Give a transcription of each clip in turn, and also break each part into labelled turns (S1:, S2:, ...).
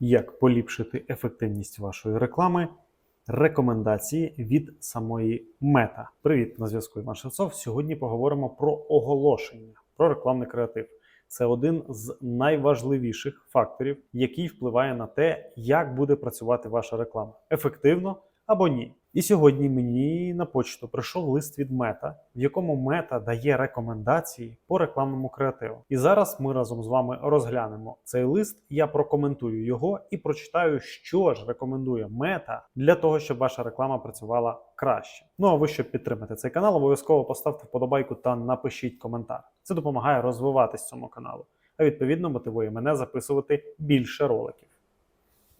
S1: як поліпшити ефективність вашої реклами, рекомендації від самої мета. Привіт, на зв'язку Іван Шевцов. Сьогодні поговоримо про оголошення, про рекламний креатив. Це один з найважливіших факторів, який впливає на те, як буде працювати ваша реклама ефективно або ні. І сьогодні мені на почту прийшов лист від Мета, в якому Мета дає рекомендації по рекламному креативу. І зараз ми разом з вами розглянемо цей лист. Я прокоментую його і прочитаю, що ж рекомендує Мета для того, щоб ваша реклама працювала краще. Ну а ви, щоб підтримати цей канал, обов'язково поставте вподобайку та напишіть коментар. Це допомагає розвиватись цьому каналу, а відповідно мотивує мене записувати більше роликів.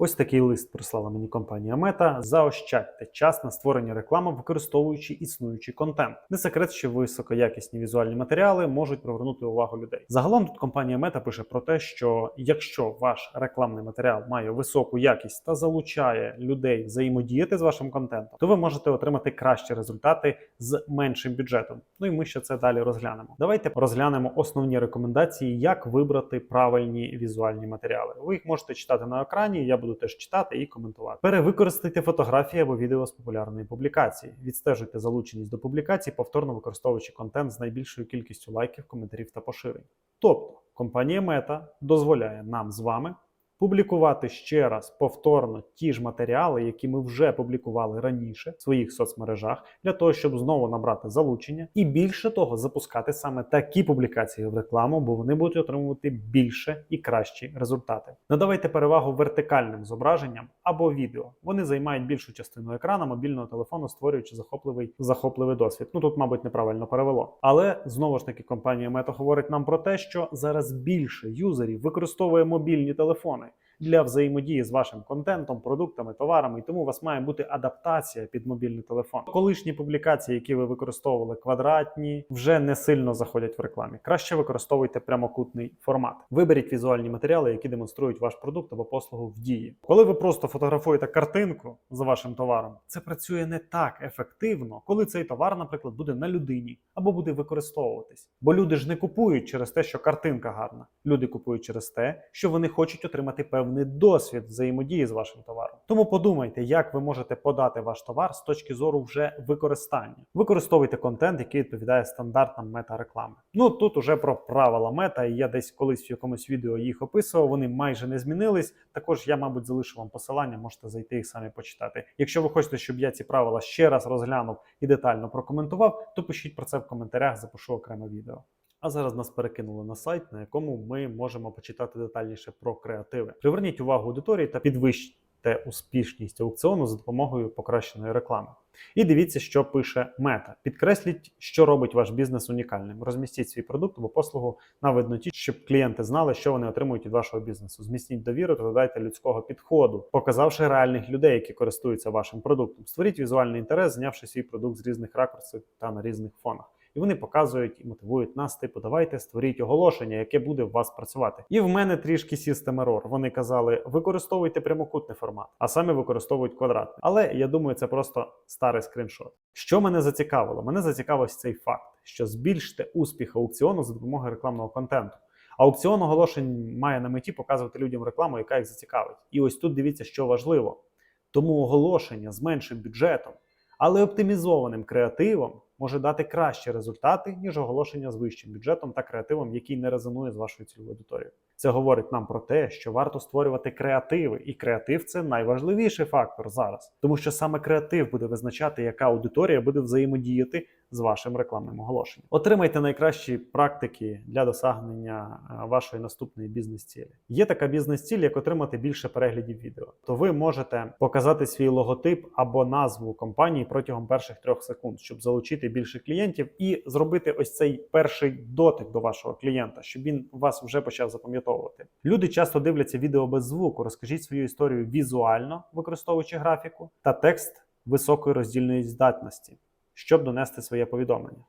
S1: Ось такий лист прислала мені компанія Мета. Заощадьте час на створення реклами, використовуючи існуючий контент. Не секрет, що високоякісні візуальні матеріали можуть привернути увагу людей. Загалом тут компанія Мета пише про те, що якщо ваш рекламний матеріал має високу якість та залучає людей взаємодіяти з вашим контентом, то ви можете отримати кращі результати з меншим бюджетом. Ну і ми ще це далі розглянемо. Давайте розглянемо основні рекомендації, як вибрати правильні візуальні матеріали. Ви їх можете читати на екрані. Я буду теж читати і коментувати. Перевикористайте фотографії або відео з популярної публікації. Відстежуйте залученість до публікацій, повторно використовуючи контент з найбільшою кількістю лайків, коментарів та поширень. Тобто, компанія Мета дозволяє нам з вами публікувати ще раз повторно ті ж матеріали, які ми вже публікували раніше в своїх соцмережах, для того, щоб знову набрати залучення, і більше того, запускати саме такі публікації в рекламу, бо вони будуть отримувати більше і кращі результати. Надавайте перевагу вертикальним зображенням або відео. Вони займають більшу частину екрана мобільного телефону, створюючи захопливий захопливий досвід. Ну тут, мабуть, неправильно перевело. Але знову ж таки, компанія Meta говорить нам про те, що зараз більше юзерів використовує мобільні телефони для взаємодії з вашим контентом, продуктами, товарами, і тому у вас має бути адаптація під мобільний телефон. Колишні публікації, які ви використовували квадратні, вже не сильно заходять в рекламі. Краще використовуйте прямокутний формат. Виберіть візуальні матеріали, які демонструють ваш продукт або послугу в дії. Коли ви просто фотографуєте картинку з вашим товаром, це працює не так ефективно, коли цей товар, наприклад, буде на людині або буде використовуватись. Бо люди ж не купують через те, що картинка гарна. Люди купують через те, що вони хочуть отримати певний досвід взаємодії з вашим товаром. Тому подумайте, як ви можете подати ваш товар з точки зору вже використання. Використовуйте контент, який відповідає стандартам мета-реклами. Ну тут уже про правила мета, я десь колись в якомусь відео їх описував. Вони майже не змінились. Також я, мабуть, залишу вам посилання, можете зайти їх самі почитати. Якщо ви хочете, щоб я ці правила ще раз розглянув і детально прокоментував, то пишіть про це в коментарях, запишу окреме відео. А зараз нас перекинули на сайт, на якому ми можемо почитати детальніше про креативи. Приверніть увагу аудиторії та підвищте успішність аукціону за допомогою покращеної реклами. І дивіться, що пише мета. Підкресліть, що робить ваш бізнес унікальним. Розмістіть свій продукт або послугу на видноті, щоб клієнти знали, що вони отримують від вашого бізнесу. Зміцніть довіру та додайте людського підходу, показавши реальних людей, які користуються вашим продуктом. Створіть візуальний інтерес, знявши свій продукт з різних ракурсів та на різних фонах. І вони показують і мотивують нас, типу, давайте створіть оголошення, яке буде в вас працювати. І в мене трішки систем error. Вони казали, використовуйте прямокутний формат, а самі використовують квадратний. Але я думаю, це просто старий скріншот. Що мене зацікавило? Мене зацікавив цей факт, що збільшите успіх аукціону за допомогою рекламного контенту. Аукціон оголошень має на меті показувати людям рекламу, яка їх зацікавить. І ось тут дивіться, що важливо. Тому оголошення з меншим бюджетом, але оптимізованим креативом може дати кращі результати, ніж оголошення з вищим бюджетом та креативом, який не резонує з вашою цільовою аудиторією. Це говорить нам про те, що варто створювати креативи, і креатив це найважливіший фактор зараз, тому що саме креатив буде визначати, яка аудиторія буде взаємодіяти з вашим рекламним оголошенням. Отримайте найкращі практики для досягнення е, вашої наступної бізнес-цілі. Є така бізнес-ціль, як отримати більше переглядів відео. То ви можете показати свій логотип або назву компанії протягом перших трьох секунд, щоб залучити більше клієнтів і зробити ось цей перший дотик до вашого клієнта, щоб він вас вже почав запам'ятовувати. Люди часто дивляться відео без звуку. Розкажіть свою історію візуально, використовуючи графіку, та текст високої роздільної здатності щоб донести своє повідомлення.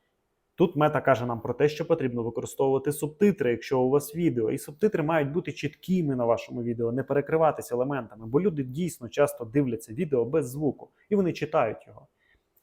S1: Тут мета каже нам про те, що потрібно використовувати субтитри, якщо у вас відео, і субтитри мають бути чіткими на вашому відео, не перекриватися елементами, бо люди дійсно часто дивляться відео без звуку і вони читають його.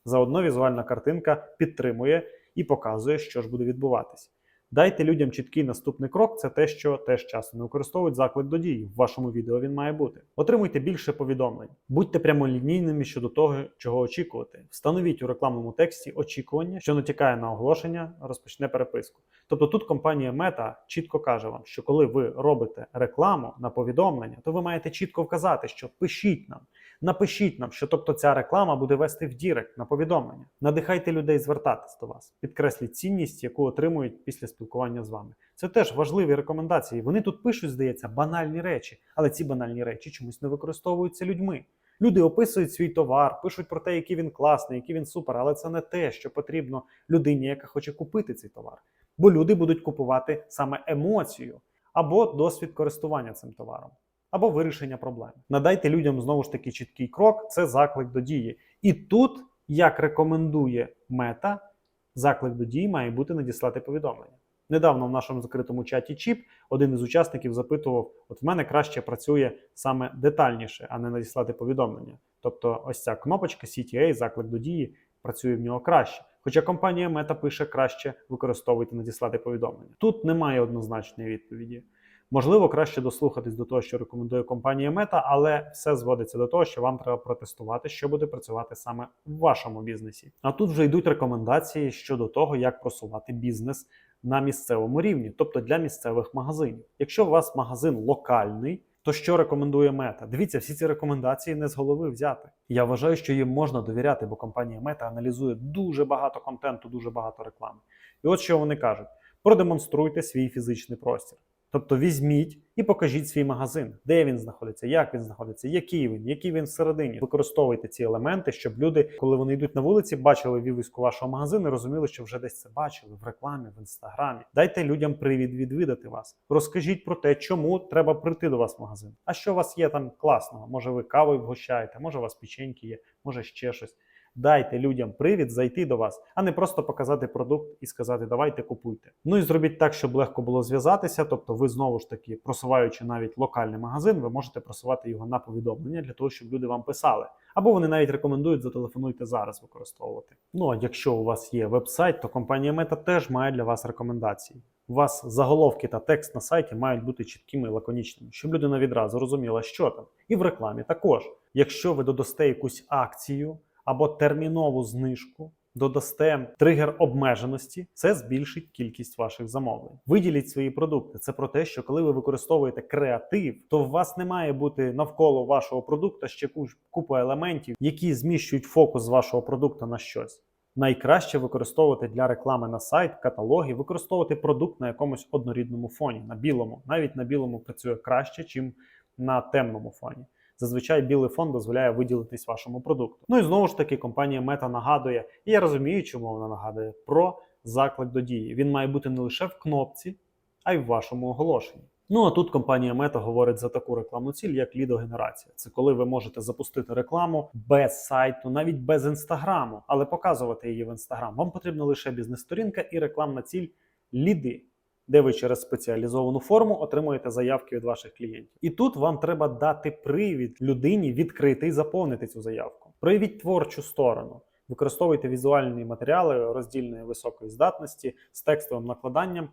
S1: Заодно візуальна картинка підтримує і показує, що ж буде відбуватись. Дайте людям чіткий наступний крок. Це те, що теж часто не використовують заклик до дії. В вашому відео він має бути. Отримуйте більше повідомлень. Будьте прямолінійними щодо того, чого очікувати. Встановіть у рекламному тексті очікування, що натякає на оголошення, розпочне переписку. Тобто тут компанія Meta чітко каже вам, що коли ви робите рекламу на повідомлення, то ви маєте чітко вказати, що пишіть нам, напишіть нам, що тобто ця реклама буде вести в Дірект на повідомлення. Надихайте людей звертатись до вас, підкресліть цінність, яку отримують після спілкування з вами. Це теж важливі рекомендації. Вони тут пишуть, здається, банальні речі, але ці банальні речі чомусь не використовуються людьми. Люди описують свій товар, пишуть про те, який він класний, який він супер, але це не те, що потрібно людині, яка хоче купити цей товар. Бо люди будуть купувати саме емоцію або досвід користування цим товаром, або вирішення проблем. Надайте людям знову ж таки чіткий крок це заклик до дії. І тут, як рекомендує мета, заклик до дії має бути надіслати повідомлення. Недавно в нашому закритому чаті Чіп один із учасників запитував: от в мене краще працює саме детальніше, а не надіслати повідомлення. Тобто, ось ця кнопочка CTA, заклик до дії, працює в нього краще. Хоча компанія Meta пише краще використовуйте надіслати повідомлення. Тут немає однозначної відповіді. Можливо, краще дослухатись до того, що рекомендує компанія Meta, але все зводиться до того, що вам треба протестувати, що буде працювати саме в вашому бізнесі. А тут вже йдуть рекомендації щодо того, як просувати бізнес на місцевому рівні, тобто для місцевих магазинів. Якщо у вас магазин локальний, то що рекомендує мета? Дивіться, всі ці рекомендації не з голови взяти. Я вважаю, що їм можна довіряти, бо компанія Мета аналізує дуже багато контенту, дуже багато реклами. І от що вони кажуть: продемонструйте свій фізичний простір. Тобто візьміть і покажіть свій магазин, де він знаходиться, як він знаходиться, який він, який він всередині. Використовуйте ці елементи, щоб люди, коли вони йдуть на вулиці, бачили вивіску вашого магазину, розуміли, що вже десь це бачили в рекламі, в інстаграмі. Дайте людям привід відвідати вас. Розкажіть про те, чому треба прийти до вас в магазин. А що у вас є там класного? Може, ви кавою вгощаєте, може, у вас печеньки є, може ще щось. Дайте людям привід зайти до вас, а не просто показати продукт і сказати давайте купуйте. Ну і зробіть так, щоб легко було зв'язатися. Тобто, ви знову ж таки, просуваючи навіть локальний магазин, ви можете просувати його на повідомлення для того, щоб люди вам писали. Або вони навіть рекомендують зателефонуйте зараз використовувати. Ну а якщо у вас є веб-сайт, то компанія Meta теж має для вас рекомендації. У вас заголовки та текст на сайті мають бути чіткими і лаконічними, щоб людина відразу розуміла, що там. І в рекламі також. Якщо ви додасте якусь акцію або термінову знижку, додасте тригер обмеженості, це збільшить кількість ваших замовлень. Виділіть свої продукти. Це про те, що коли ви використовуєте креатив, то у вас не має бути навколо вашого продукту ще купа елементів, які зміщують фокус вашого продукту на щось. Найкраще використовувати для реклами на сайт, каталоги, використовувати продукт на якомусь однорідному фоні, на білому. Навіть на білому працює краще, чим на темному фоні. Зазвичай білий фон дозволяє виділитись вашому продукту. Ну і знову ж таки, компанія Meta нагадує, і я розумію, чому вона нагадує про заклик до дії. Він має бути не лише в кнопці, а й в вашому оголошенні. Ну а тут компанія Meta говорить за таку рекламну ціль, як лідогенерація. Це коли ви можете запустити рекламу без сайту, навіть без інстаграму, але показувати її в інстаграм. Вам потрібна лише бізнес-сторінка і рекламна ціль ліди де ви через спеціалізовану форму отримуєте заявки від ваших клієнтів. І тут вам треба дати привід людині відкрити і заповнити цю заявку. Проявіть творчу сторону. Використовуйте візуальні матеріали роздільної високої здатності з текстовим накладанням,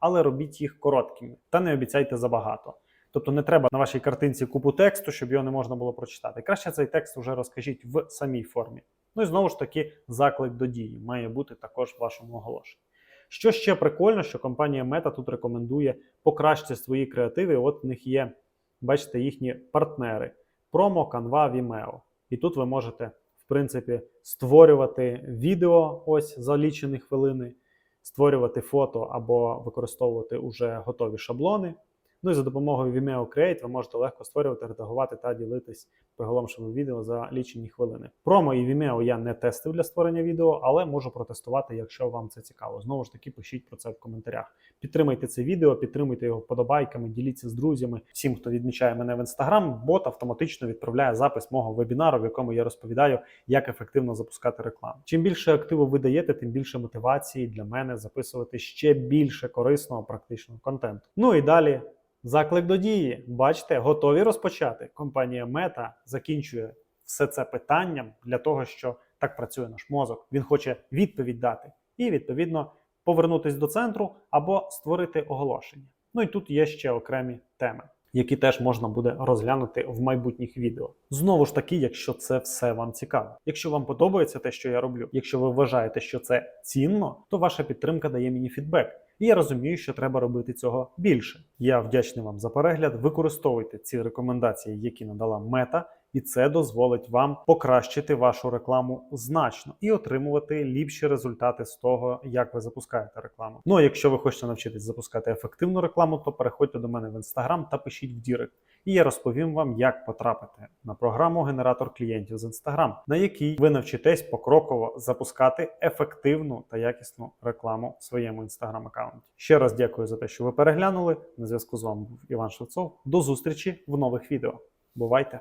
S1: але робіть їх короткими та не обіцяйте забагато. Тобто не треба на вашій картинці купу тексту, щоб його не можна було прочитати. Краще цей текст вже розкажіть в самій формі. Ну і знову ж таки, заклик до дії має бути також в вашому оголошенні. Що ще прикольно, що компанія Meta тут рекомендує покращити свої креативи. От в них є, бачите, їхні партнери: Promo, Canva, Vimeo. І тут ви можете, в принципі, створювати відео ось за лічені хвилини, створювати фото або використовувати уже готові шаблони. Ну і за допомогою Vimeo Create ви можете легко створювати, редагувати та ділитись приголомшеним відео за лічені хвилини. Промо і Vimeo я не тестив для створення відео, але можу протестувати, якщо вам це цікаво. Знову ж таки, пишіть про це в коментарях. Підтримайте це відео, підтримуйте його вподобайками, діліться з друзями. Всім, хто відмічає мене в інстаграм, бот автоматично відправляє запис мого вебінару, в якому я розповідаю, як ефективно запускати рекламу. Чим більше активу ви даєте, тим більше мотивації для мене записувати ще більше корисного практичного контенту. Ну і далі. Заклик до дії. Бачите, готові розпочати. Компанія Мета закінчує все це питанням для того, що так працює наш мозок. Він хоче відповідь дати. І відповідно повернутись до центру або створити оголошення. Ну і тут є ще окремі теми, які теж можна буде розглянути в майбутніх відео. Знову ж таки, якщо це все вам цікаво. Якщо вам подобається те, що я роблю, якщо ви вважаєте, що це цінно, то ваша підтримка дає мені фідбек. І я розумію, що треба робити цього більше. Я вдячний вам за перегляд. Використовуйте ці рекомендації, які надала мета, і це дозволить вам покращити вашу рекламу значно і отримувати ліпші результати з того, як ви запускаєте рекламу. Ну а якщо ви хочете навчитись запускати ефективну рекламу, то переходьте до мене в інстаграм та пишіть в Дірект. І я розповім вам, як потрапити на програму генератор клієнтів з Instagram, на якій ви навчитесь покроково запускати ефективну та якісну рекламу в своєму інстаграм аккаунті. Ще раз дякую за те, що ви переглянули. На зв'язку з вами був Іван Шевцов. До зустрічі в нових відео. Бувайте!